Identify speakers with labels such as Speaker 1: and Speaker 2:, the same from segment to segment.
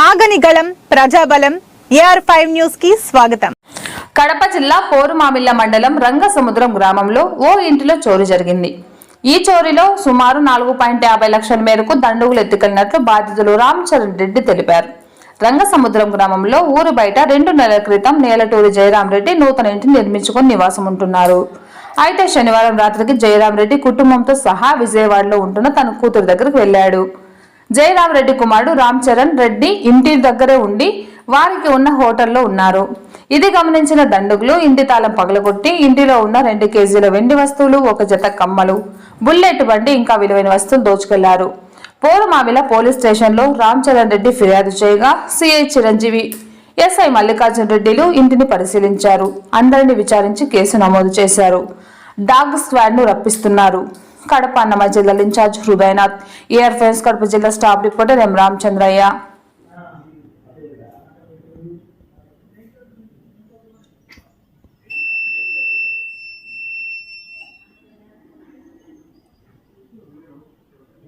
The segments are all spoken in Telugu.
Speaker 1: ఆగని గళం ప్రజాబలం ఏఆర్ ఫైవ్ న్యూస్కి స్వాగతం.
Speaker 2: కడప జిల్లా పోరుమామిళ్ళ మండలం రంగసముద్రం గ్రామంలో ఓ ఇంటిలో చోరీ జరిగింది. ఈ చోరీలో సుమారు నాలుగు పాయింట్ యాభై లక్షల మేరకు దండుగులు ఎత్తుకెళ్ళినట్లు బాధితులు రామ్ చరణ్ రెడ్డి తెలిపారు. రంగసముద్రం గ్రామంలో ఊరు బయట రెండు నెలల క్రితం నేలటూరి జయరాం రెడ్డి నూతన ఇంటిని నిర్మించుకుని నివాసం ఉంటున్నారు. అయితే శనివారం రాత్రికి జయరాం రెడ్డి కుటుంబంతో సహా విజయవాడలో ఉంటున్న తన కూతురు దగ్గరకు వెళ్ళాడు జయరామ్ రెడ్డి కుమారుడు రామ్ చరణ్ రెడ్డి ఇంటి దగ్గరే ఉండి వారికి ఉన్న హోటల్లో ఉన్నారు. ఇది గమనించిన దండుగులు ఇంటి తాళం పగలగొట్టి ఇంటిలో ఉన్న రెండు కేజీల వెండి వస్తువులు ఒక జత కమ్మలు బుల్లెట్ బండి ఇంకా విలువైన వస్తువులు దోచుకెళ్ళారు. పోరుమావిల పోలీస్ స్టేషన్లో రామ్ చరణ్ రెడ్డి ఫిర్యాదు చేయగా సిఐ చిరంజీవి ఎస్ఐ మల్లికార్జున రెడ్డిలు ఇంటిని పరిశీలించారు. అందరిని విచారించి కేసు నమోదు చేశారు. డాగ్ స్వాడ్ను రప్పిస్తున్నారు. కడప అన్నమయ్య జిల్లా ఇన్ఛార్జ్ హృదయనాథ్ ఏఆర్ ఫైన్స్ కడప జిల్లా staff reporter M Ramachandraiah.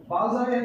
Speaker 3: Balaswamy ఏం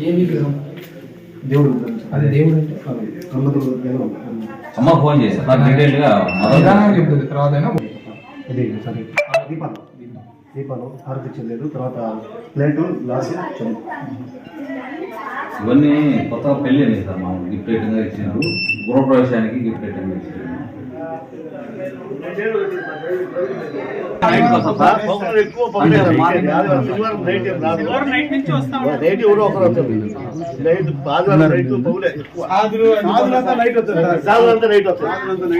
Speaker 3: ఏం విగ్రహం
Speaker 4: దేవుడు
Speaker 3: అదే దేవుడు. అంటే
Speaker 4: కమ్మతుడు
Speaker 5: అమ్మ ఫోన్ చేశారు నాకు డీటెయిల్గా
Speaker 3: నిదానంగా
Speaker 5: మొదలు
Speaker 3: చెప్తుంది తర్వాత అయినా
Speaker 4: ఇది సరే. దీపాలు దీపాలు. హారతి చెల్లేదు తర్వాత ప్లేటు గ్లాసు
Speaker 5: ఇవన్నీ కొత్తగా పెళ్ళి అయింది సార్ మా గిఫ్ట్ ఐటమ్గా ఇచ్చినారు. గృహప్రవేశానికి గిఫ్ట్ ఐటమ్గా ఇచ్చారు నైట్ అంటే
Speaker 4: నైట్ ఆదివారం నైట్ ఆదివారం నైట్ నైట్ వస్తుంది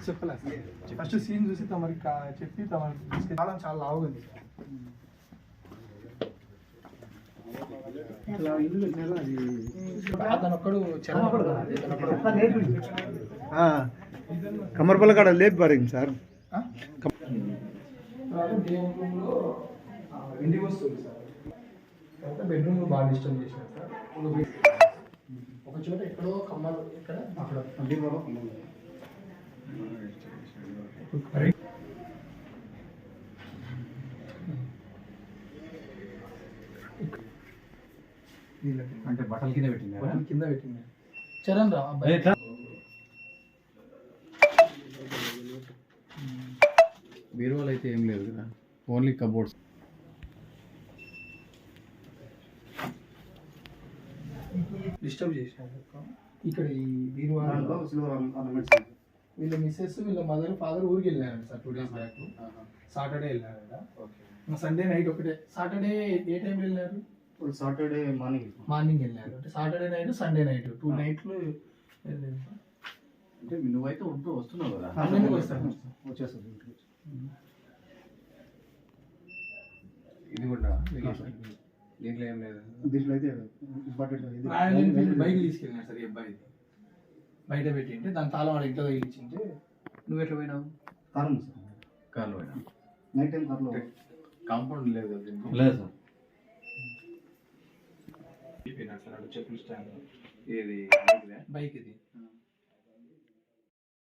Speaker 3: మీకు చెప్పలే. ఫస్ట్ సీన్ చూసి తమరికి కా- చెప్పి తీసుకెళ్ళి చాలా చాలా ఒక్కడు.
Speaker 4: కమర్పల్ల కాడ లేపి పారింది సార్?
Speaker 3: వెండి వస్తువులు సార్. బెడ్రూమ్ బాగా డిస్టర్బ్ చేశారు సార్. ఒక చోట ఎక్కడో కమ్మలు ఎక్కడ? అక్కడ.
Speaker 5: అంటే బట్టల కింద పెట్టింది?
Speaker 3: కొంచెం కింద పెట్టింది. చరణ్ రా అబ్బాయి.
Speaker 6: బీరువాలు అయితే ఏం లేదు కదా. Only cupboards.
Speaker 3: డిస్టర్బ్ చేశారు ఇక్కడ ఈ బీరువా
Speaker 4: సిల్వర్ ఆర్నమెంట్స్.
Speaker 3: వీళ్ళ మిస్సెస్ వీళ్ళ మదర్ ఫాదర్ ఊరికి వెళ్ళారంట sir two days back Saturday వెళ్ళారంట. Sunday night ఒకటే. సాటర్డే ఏ టైం వెళ్ళారు?
Speaker 4: సాటర్డే మార్నింగ్
Speaker 3: మార్నింగ్ వెళ్ళారు. అంటే Saturday night Sunday night two నైట్లు.
Speaker 6: అంటే నువ్వైతే ఉంటూ వస్తున్నావు కదా.
Speaker 3: పన్నెండుకి వస్తారు
Speaker 4: వచ్చేస్తుంది ఇంటికి
Speaker 6: ఇది కూడా దీంట్లో ఏం లేదు.
Speaker 4: దీంట్లో అయితే ఇంపార్టెంట్
Speaker 3: బైక్ తీసుకెళ్ళినారు సార్ ఈ అబ్బాయి బయట పెట్టింటే దాని తాళం వాడు ఇంట్లో తగిలిచ్చింటే
Speaker 6: నువ్వు ఎట్లా పోయినావు?
Speaker 4: కారం సార్.
Speaker 6: కార్లో పోయినా?
Speaker 4: నైట్ టైం కార్లో
Speaker 6: కాంపౌండ్ లేదు కదా దీనికి?
Speaker 5: లేదు సార్.
Speaker 3: వెళ్ళిపోయినాడు సార్ చెప్పులు స్టాండ్
Speaker 6: ఏది?
Speaker 3: బైక్ ఇది.